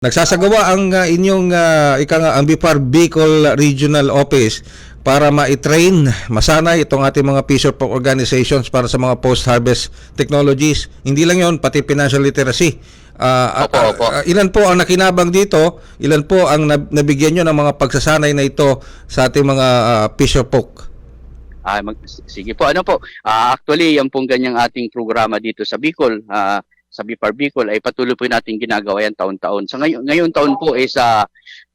Nagsasagawa ang uh, inyong uh, ika nga, ang BIPAR Bicol Regional Office para ma-train, masanay itong ating mga peace of organizations para sa mga post-harvest technologies. Hindi lang yon pati financial literacy. Ah, Opo, ah, opo. ah, ilan po ang nakinabang dito? Ilan po ang nab- nabigyan nyo ng mga pagsasanay na ito sa ating mga uh, folk? Ah, mag, sige po, ano po. Ah, actually, yan pong ganyang ating programa dito sa Bicol, ah, sa Bipar Bicol ay patuloy po natin ginagawa yan taon-taon. Sa ngayon, ngayon taon po is ah,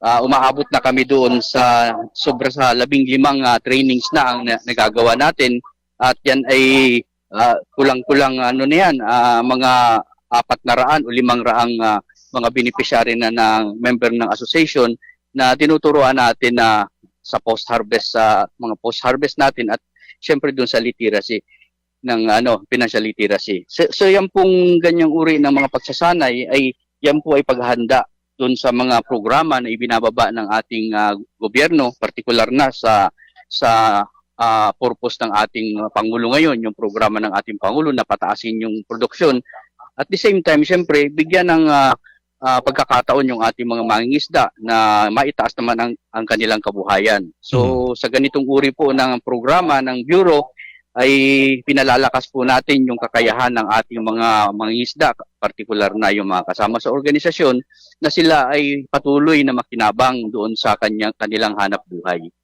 ah, umaabot na kami doon sa sobra sa labing limang ah, trainings na ang na- nagagawa natin at yan ay ah, kulang-kulang ano na yan, ah, mga apat na raan o limang raang ah, mga beneficiary na ng member ng association na tinuturuan natin na sa post-harvest sa mga post-harvest natin at syempre doon sa literacy ng ano financial literacy. So, so yan pong ganyang uri ng mga pagsasanay ay yan po ay paghahanda doon sa mga programa na ibinababa ng ating ah, gobyerno, partikular na sa sa ah, purpose ng ating ah, pangulo ngayon, yung programa ng ating pangulo na pataasin yung produksyon. At the same time, syempre, bigyan ng ah, ah, pagkakataon yung ating mga mangingisda na maitaas naman ang, ang kanilang kabuhayan. So sa ganitong uri po ng programa ng Bureau ay pinalalakas po natin yung kakayahan ng ating mga mangingisda, partikular na yung mga kasama sa organisasyon, na sila ay patuloy na makinabang doon sa kanyang, kanilang hanap buhay.